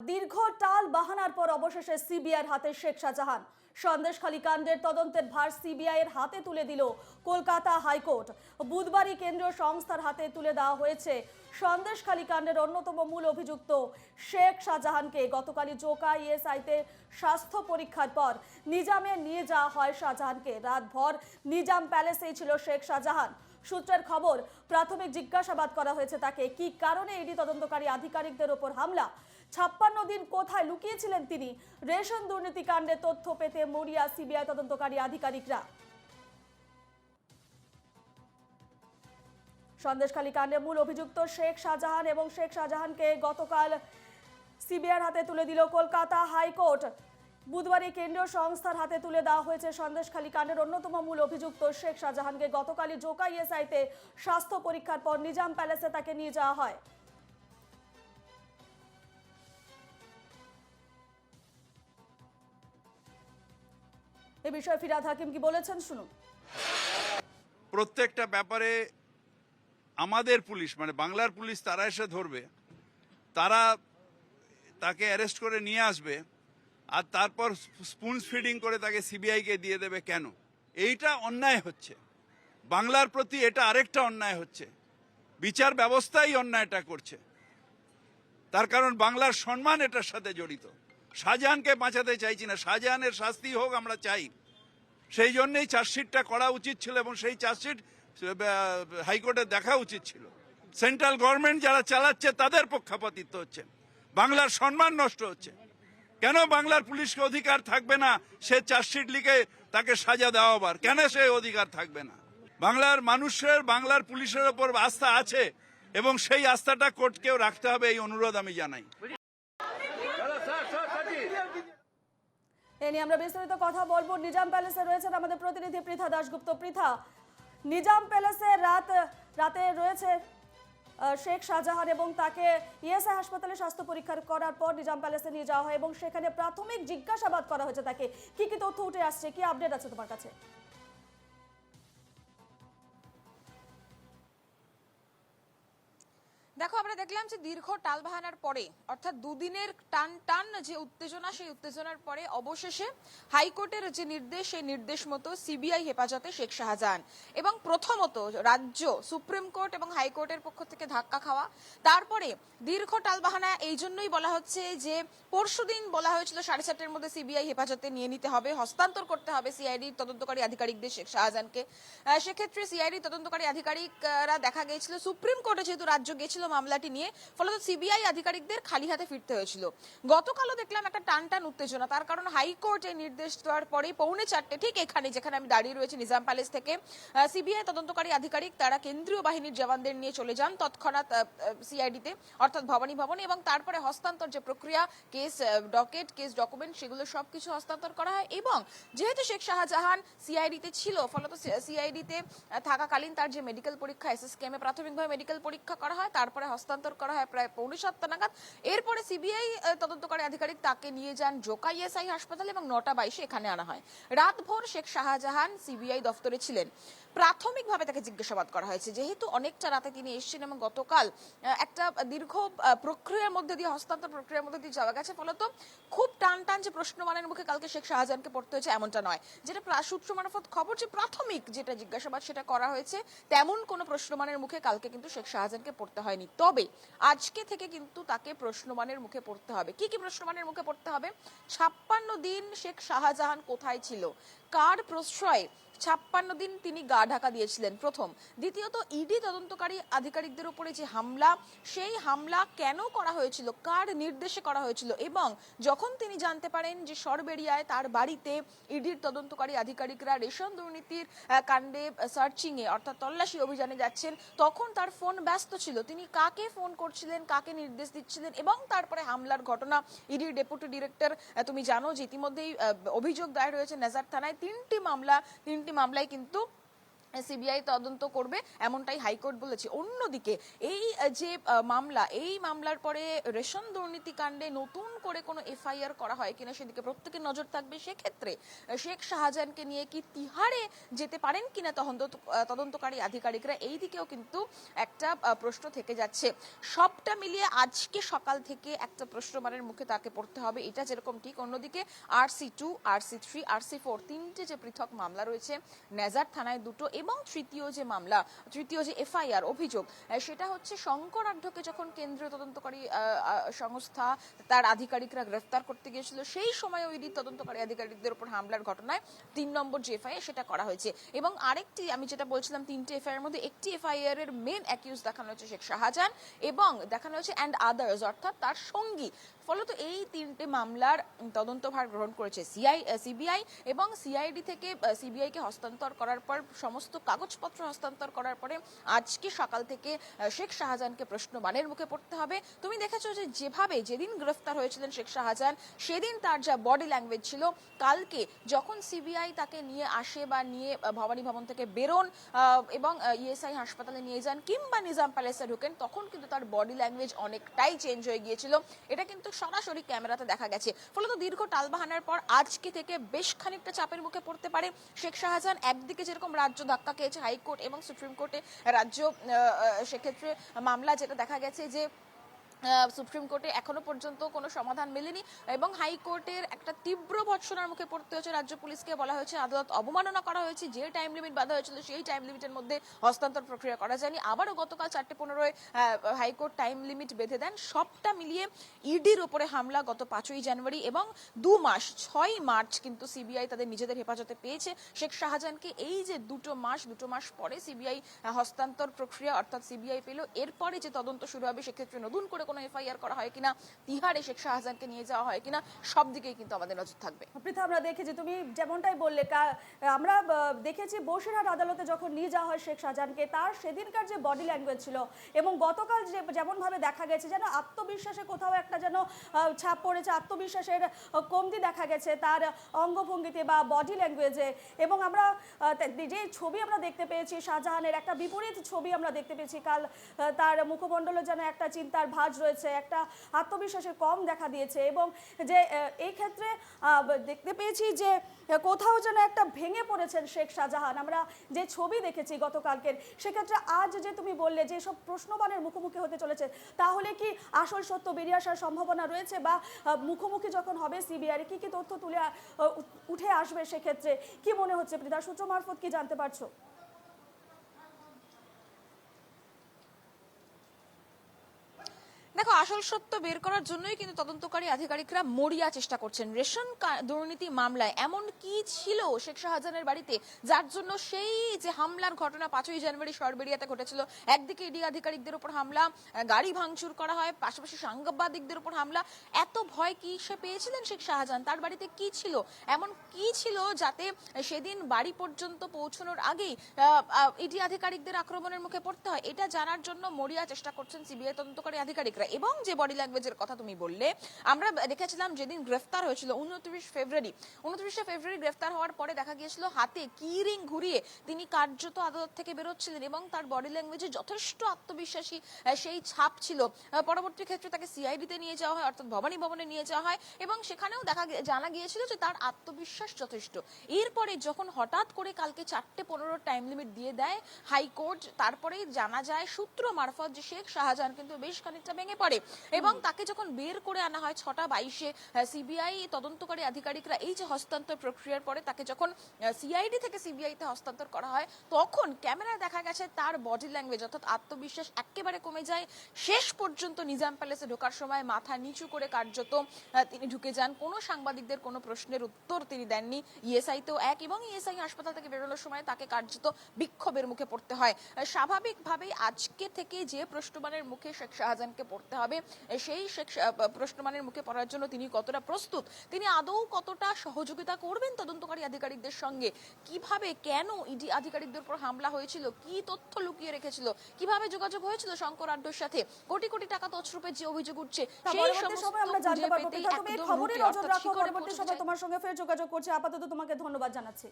দীর্ঘ টাল বাহানার পর অবশেষে সিবিআইয়ের হাতে শেখ শাহজাহান। সন্দেশখালী কাণ্ডের তদন্তের ভার এর হাতে তুলে দিল কলকাতা হাইকোর্ট। বুধবারই কেন্দ্রীয় সংস্থার হাতে তুলে দেওয়া হয়েছে সন্দেশখালী কাণ্ডের অন্যতম মূল অভিযুক্ত শেখ শাহজাহানকে। গতকালই জোকা ইএসআইতে স্বাস্থ্য পরীক্ষার পর নিজামে নিয়ে যাওয়া হয় শাহজাহানকে। রাতভর নিজাম প্যালেসেই ছিল শেখ শাহজাহান। সূত্রের খবর, প্রাথমিক জিজ্ঞাসাবাদ করা হয়েছে তাকে। কি কারণে ইডি তদন্তকারী আধিকারিকদের ওপর হামলা? ছাপ্পান্ন দিন কোথায় লুকিয়েছিলেন তিনি? রেশন দুর্নীতি কাণ্ডে তথ্য পেতে মরিয়া সিবিআই তদন্তকারী আধিকারিকরা। সন্দেশখালী কাণ্ডে মূল অভিযুক্ত শেখ শাহজাহান এবং শেখ শাহজাহানকে গতকাল সিবিআইয়ের হাতে তুলে দিল কলকাতা হাইকোর্ট। বুধবারই কেন্দ্রীয় সংস্থার হাতে তুলে দেওয়া হয়েছে সন্দেশখালী কাণ্ডের অন্যতম মূল অভিযুক্ত শেখ শাহজাহানকে। গতকালই জোকা ইএসআইতে স্বাস্থ্য পরীক্ষার পর নিজাম প্যালেসে তাকে নিয়ে যাওয়া হয়। এ বিষয়ে ফিরাদ হাকিম কি বলেছেন? শুনুন। প্রত্যেকটা ব্যাপারে আমাদের পুলিশ মানে বাংলার পুলিশ তারা এসে ধরবে। তারা তাকে অ্যারেস্ট করে নিয়ে আসবে আর তারপর স্পুন ফিডিং করে তাকে সিবিআইকে দিয়ে দেবে কেন? এইটা অন্যায় হচ্ছে। বাংলার প্রতি এটা আরেকটা অন্যায় হচ্ছে। বিচার ব্যবস্থাই অন্যায়টা করছে। তার কারণ বাংলার সম্মান এটার সাথে জড়িত। শাহজাহানকে বাঁচাতে চাইছি না। শাহজাহানের শাস্তি হোক, আমরা চাই। সেই জন্যই চার্জশিটটা করা উচিত ছিল এবং সেই চার্জশিট হাইকোর্টে দেখা উচিত ছিল। সেন্ট্রাল গভর্নমেন্ট যারা চালাচ্ছে, তাদের পক্ষপাতিত্ব হচ্ছে। বাংলার সম্মান নষ্ট হচ্ছে। কেন বাংলার পুলিশকে অধিকার থাকবে না? সে চার্জশিট লিখে তাকে সাজা দেওয়াবার। কেন সে অধিকার থাকবে না? বাংলার মানুষের, বাংলার পুলিশের ওপর আস্থা আছে এবং সেই আস্থাটা কোর্টকেও রাখতে হবে, এই অনুরোধ আমি জানাই। এ নিয়ে আমরা বিস্তারিত কথা বলব। নিজাম প্যালেসে রয়েছেন আমাদের প্রতিনিধি পৃথা দাশগুপ্ত। পৃথা, নিজাম প্যালেসে রাত, রাতে রয়েছে শেখ শাহজাহান এবং তাকে ইএসআই হাসপাতালে স্বাস্থ্য পরীক্ষা করার পর নিজাম প্যালেসে নিয়ে যাওয়া হয় এবং সেখানে প্রাথমিক জিজ্ঞাসাবাদ করা হয়েছে তাকে। কি কি তথ্য উঠে আসছে? কি আপডেট আছে তোমার কাছে? দেখলাম যে দীর্ঘ টালবাহানার পরে, অর্থাৎ দুদিনের টান টান যে উত্তেজনা, সেই উত্তেজনার পরে অবশেষে হাইকোর্টের যে নির্দেশ, সেই নির্দেশ মতো সিবিআই হেফাজতে শেখ শাহজাহান। এবং প্রথমত রাজ্য সুপ্রিম কোর্ট এবং হাইকোর্টের পক্ষ থেকে ধাক্কা খাওয়া। তারপরে দীর্ঘ টালবাহানা এই জন্যই বলা হচ্ছে যে পরশুদিন বলা হয়েছিল সাড়ে চারটের মধ্যে সিবিআই হেফাজতে নিয়ে নিতে হবে, হস্তান্তর করতে হবে সিআইডির তদন্তকারী আধিকারিকদের শেখ শাহজাহানকে। সেক্ষেত্রে সিআইডি তদন্তকারী আধিকারিকরা দেখা গিয়েছিল সুপ্রিম কোর্টে যেহেতু রাজ্য গেছিল মামলাটি নিয়ে ফলত সিবিআই আধিকারিকদের খালি হাতে ফিরতে হয়েছিল। গতকালও দেখলাম একটা টান টান উত্তেজনা। তার কারণ হাইকোর্ট এই নির্দেশ দেওয়ার পরেই পৌনে চারটে, ঠিক এখানে যেখানে আমি দাঁড়িয়ে রয়েছি, নিজাম প্যালেস থেকে সিবিআই তদন্তকারী আধিকারিক তারা কেন্দ্রীয় বাহিনীর জওয়ানদের নিয়ে চলে যান তৎক্ষণাৎ সিআইডিতে, অর্থাৎ ভবানী ভবনে এবং তারপরে হস্তান্তর যে প্রক্রিয়া, কেস ডকেট, কেস ডকুমেন্ট সেগুলো সবকিছু হস্তান্তর করা হয় এবং যেহেতু শেখ শাহজাহান সিআইডিতে ছিল, ফলত সিআইডিতে থাকাকালীন তার যে মেডিকেল পরীক্ষা এসএস কেমে প্রাথমিকভাবে মেডিকেল পরীক্ষা করা হয়, তারপরে হস্তান্তর করা হয় প্রায় পৌনে সাতটা নাগাদ। এরপরে সিবিআই তদন্তকারী আধিকারিক তাকে নিয়ে যান জোকা ইএসআই হাসপাতাল এবং নটা বাইশে এখানে আনা হয়। রাতভর শেখ শাহজাহান সিবিআই দফতরে ছিলেন। প্রাথমিকভাবে তাকে জিজ্ঞাসাবাদ করা হয়েছে। যেহেতু অনেকটা রাতে তিনি এসেছেন এবং গতকাল একটা দীর্ঘ প্রক্রিয়ার মধ্যে দিয়ে, হস্তান্তর প্রক্রিয়ার মধ্যে দিয়ে যাওয়া গেছে। ফলত খুব টান টান যে প্রশ্নমানের মুখে কালকে শেখ শাহজাহানকে পড়তে হয়েছে এমনটা নয়। যেটা সূত্র মারফত খবর যে প্রাথমিক যেটা জিজ্ঞাসাবাদ সেটা করা হয়েছে, তেমন কোনো প্রশ্নমানের মুখে কালকে কিন্তু শেখ শাহজাহানকে পড়তে হয়নি। তবে আজকে থেকে কিন্তু তাকে প্রশ্নমানের মুখে পড়তে হবে। কি কি প্রশ্নমানের মুখে পড়তে হবে? ছাপ্পান্ন দিন শেখ শাহজাহান কোথায় ছিল? কার প্রশ্রয়ে ছাপ্পান্ন দিন তিনি গা ঢাকা দিয়েছিলেন। প্রথম। দ্বিতীয়ত, ইডি তদন্তকারী আধিকারিকদের উপরে যে হামলা, সেই হামলা কেন করা হয়েছিল, কার নির্দেশে করা হয়েছিল এবং যখন তিনি জানতে পারেন যে সরবেরিয়ায় তার বাড়িতে ইডির তদন্তকারী আধিকারিকরা রেশন দুর্নীতির কাণ্ডে সার্চিংয়ে অর্থাৎ তল্লাশি অভিযানে যাচ্ছেন, তখন তার ফোন ব্যস্ত ছিল। তিনি কাকে ফোন করছিলেন, কাকে নির্দেশ দিচ্ছিলেন এবং তারপরে হামলার ঘটনা ইডির ডেপুটি ডিরেক্টর তুমি জানো যে ইতিমধ্যেই অভিযোগ দায়ের হয়েছে নেজার থানায়। তিনটি মামলা, তিনটি মামলায় কিন্তু সিবিআই তদন্ত করবে, এমনটাই হাইকোর্ট বলেছে। অন্যদিকে, এই যে মামলা, এই মামলার পরে রেশন দুর্নীতি কাণ্ডে নতুন করে কোনো এফআইআর করা হয় কিনা সেদিকে প্রত্যেকের নজর থাকবে। সেক্ষেত্রে শেখ শাহজাহানকে নিয়ে কি তিহারে যেতে পারেন কিনা তদন্ত তদন্তকারী আধিকারিকরা, এই দিকেও কিন্তু একটা প্রশ্ন থেকে যাচ্ছে। সবটা মিলিয়ে আজকে সকাল থেকে একটা প্রশ্নমানের মুখে তাকে পড়তে হবে, এটা যেরকম ঠিক। অন্যদিকে R C two R C three R C four, তিনটে যে পৃথক মামলা রয়েছে, নেজার থানায় দুটো এবং তৃতীয় যে মামলা, তৃতীয় যে এফআইআর অভিযোগ সেটা হচ্ছে শঙ্কর আঢ্যকে যখন কেন্দ্রীয় তদন্তকারী সংস্থা তার আধিকারিকরা গ্রেফতার করতে গিয়েছিল, সেই সময় ওই তদন্তকারী আধিকারিকদের উপর হামলার ঘটনায় তিন নম্বর যে এফআইআর সেটা করা হয়েছে। এবং আরেকটি, আমি যেটা বলছিলাম, তিনটে এফআইআর মধ্যে একটি এফআইআর এর মেন অ্যাকিউজ দেখানো হয়েছে শেখ শাহজাহান এবং দেখানো হয়েছে অ্যান্ড আদার্স অর্থাৎ তার সঙ্গী ফলত এই তিনটে মামলার তদন্তভার গ্রহণ করেছে সিআই সিবিআই এবং সিআইডি থেকে সিবিআই কে হস্তান্তর করার পর, সমস্ত কাগজপত্র হস্তান্তর করার পরে আজকে সকাল থেকে শেখ শাহজাহানকে প্রশ্ন বানের মুখে পড়তে হবে। তুমি দেখেছ যে যেভাবে যেদিন গ্রেফতার হয়েছিলেন শেখ শাহজাহান, সেদিন তার যা বডি ল্যাঙ্গুয়েজ ছিল, কালকে যখন সিবিআই তাকে নিয়ে আসে বা নিয়ে ভবানী ভবন থেকে বেরোন এবং ইএসআই হাসপাতালে নিয়ে যান কিংবা নিজাম প্যালেসে ঢোকেন, তখন কিন্তু তার বডি ল্যাঙ্গুয়েজ অনেকটাই চেঞ্জ হয়ে গিয়েছিল। এটা কিন্তু সরাসরি ক্যামেরাতে দেখা গেছে। ফলত দীর্ঘ টালবাহানার পর আজকে থেকে বেশ খানিকটা চাপের মুখে পড়তে পারে শেখ শাহজাহান। একদিকে যেরকম রাজ্য ধাক্কা খেয়েছে হাইকোর্ট এবং সুপ্রিম কোর্টে রাজ্য সেক্ষেত্রে মামলা যেটা দেখা গেছে যে সুপ্রিম কোর্টে এখনও পর্যন্ত কোনো সমাধান মেলেনি এবং হাইকোর্টের একটা তীব্র ভৎসনার মুখে পড়তে হয়েছে রাজ্য পুলিশকে। বলা হয়েছে আদালত অবমাননা করা হয়েছে, যে টাইম লিমিট বাধা হয়েছিল সেই টাইম লিমিটের মধ্যে হস্তান্তর প্রক্রিয়া করা যায়নি। আবারও গতকাল চারটে পনেরোয় হাইকোর্ট টাইম লিমিট বেঁধে দেন। সবটা মিলিয়ে ইডির ওপরে হামলা গত পাঁচই জানুয়ারি এবং দু মাস, ছয় মার্চ কিন্তু সিবিআই তাদের নিজেদের হেফাজতে পেয়েছে। শেখ শাহজাহানকে এই যে দুটো মাস দুটো মাস পরে সিবিআই হস্তান্তর প্রক্রিয়া অর্থাৎ সিবিআই পেল। এরপরে যে তদন্ত শুরু হবে, সেক্ষেত্রে নতুন করে কোনো এফআইআর করা হয় কিনা, তিহারে শেখ শাহজাহানকে নিয়ে যাওয়া হয় কিনা, সব দিকেই কিন্তু আমাদের নজর থাকবে। পৃথা, আমরা দেখেছি, তুমি যেমনটাই বললে আমরা দেখেছি বসিরহাট আদালতে যখন নিয়ে যাওয়া হয় শেখ শাহজাহানকে, তার সেদিনকার যে বডি ল্যাঙ্গুয়েজ ছিল এবং গতকাল যে যেমনভাবে দেখা গেছে, যেন আত্মবিশ্বাসে কোথাও একটা যেন ছাপ পড়েছে, আত্মবিশ্বাসের কমতি দেখা গেছে তার অঙ্গভঙ্গিতে বা বডি ল্যাঙ্গুয়েজে এবং আমরা যে ছবি আমরা দেখতে পেয়েছি, শাহজাহানের একটা বিপরীত ছবি আমরা দেখতে পেয়েছি, কাল তার মুখমণ্ডলে যেন একটা চিন্তার ভাঁজ রয়েছে, একটা আত্মবিশ্বাসের কম দেখা দিয়েছে এবং যে এই ক্ষেত্রে দেখতে পেয়েছি যে কোথাও যেন একটা ভেঙে পড়েছেন শেখ শাহজাহান। আমরা যে ছবি দেখেছি গতকালকের, সেক্ষেত্রে আজ যে তুমি বললে যে সব প্রশ্নবানের মুখোমুখি হতে চলেছে, তাহলে কি আসল সত্য বেরিয়ে আসার সম্ভাবনা রয়েছে বা মুখোমুখি যখন হবে সিবিআই কি কি তথ্য তুলে উঠে আসবে সেক্ষেত্রে? কি মনে হচ্ছে পৃথা সূত্র মারফত কি জানতে পারছ? আসল সত্য বের করার জন্যই কিন্তু তদন্তকারী আধিকারিকরা মরিয়া চেষ্টা করছেন। রেশন দুর্নীতি মামলায় এমন কি ছিল শেখ শাহজাহানের বাড়িতে? যার জন্য সেই যে হামলার ঘটনা পাঁচই জানুয়ারি সরবেরিয়াতে ঘটেছিল, একদিকে ইডি আধিকারিকদের উপর হামলা গাড়ি ভাঙচুর করা হয়, পাশাপাশি সাংবাদিকদের উপর হামলা। এত ভয় কি সে পেয়েছিলেন শেখ শাহজাহান? তার বাড়িতে কি ছিল? এমন কি ছিল যাতে সেদিন বাড়ি পর্যন্ত পৌঁছানোর আগেই ইডি আধিকারিকদের আক্রমণের মুখে পড়তে হয়? এটা জানার জন্য মরিয়া চেষ্টা করছেন সিবিআই তদন্তকারী আধিকারিকরা। এবং যে বডি ল্যাঙ্গুয়েজের কথা তুমি বললে, আমরা দেখেছিলাম যেদিন গ্রেফতার হয়েছিল উনত্রিশ ফেব্রুয়ারি, উনত্রিশে ফেব্রুয়ারি গ্রেফতার হওয়ার পরে দেখা গিয়েছিল হাতে কি রিং ঘুরিয়ে তিনি কার্যত আদালত থেকে বেরোচ্ছিলেন এবং তার বডি ল্যাঙ্গুয়েজে যথেষ্ট আত্মবিশ্বাসী সেই ছাপ ছিল। পরবর্তী ক্ষেত্রে তাকে সিআইডিতে নিয়ে যাওয়া হয়, অর্থাৎ ভবানী ভবনে নিয়ে যাওয়া হয় এবং সেখানেও দেখা জানা গিয়েছিল যে তার আত্মবিশ্বাস যথেষ্ট। এরপরে যখন হঠাৎ করে কালকে চারটে পনেরো টাইম লিমিট দিয়ে দেয় হাইকোর্ট তারপরেই জানা যায় সূত্র মারফত যে শেখ শাহজাহান কিন্তু বেশ খানিকটা ভেঙে পড়ে। এবং তাকে যখন বের করে আনা হয় ছটা বাইশে সিবিআই তদন্তকারী আধিকারিকরা এই যে হস্তান্তর প্রক্রিয়ার পরে তাকে যখন সিআইডি থেকে সিবিআই তে হস্তান্তর করা হয়, তখন ক্যামেরায় দেখা গেছে তার বডি ল্যাঙ্গুয়েজ অর্থাৎ আত্মবিশ্বাস একেবারে কমে যায়। শেষ পর্যন্ত নিজাম প্যালেসে ঢোকার সময় মাথা নিচু করে কার্যত তিনি ঢুকে যান। কোনো সাংবাদিকদের কোনো প্রশ্নের উত্তর তিনি দেননি। ইএসআই তেও এক এবং ইএসআই হাসপাতাল থেকে বেরোনোর সময় তাকে কার্যত বিক্ষোভের মুখে পড়তে হয়। স্বাভাবিকভাবেই আজকে থেকে যে প্রশ্নবানের মুখে শেখ শাহজাহানকে পড়তে হবে আহ, সেই শেখ শাহ- মুখে পড়ার জন্য তিনি কতটা প্রস্তুত তিনি আদৌ কতটা সহযোগিতা করবেন তদন্তকারী আধিকারিকদের সঙ্গে? কীভাবে কেন ইডি আধিকারিকদের উপর হামলা হয়েছিল? কি তথ্য লুকিয়ে রেখেছিল? কীভাবে যোগাযোগ হয়েছিল শঙ্কর আড্ডর সাথে? কোটি কোটি টাকা তছরূপের যে অভিযোগ উঠছে সেই সমস্ত খবরে নজর রাখো পরবর্তী সময় তোমার সঙ্গে ফের যোগাযোগ করছি। আপাতত তোমাকে ধন্যবাদ জানাচ্ছি।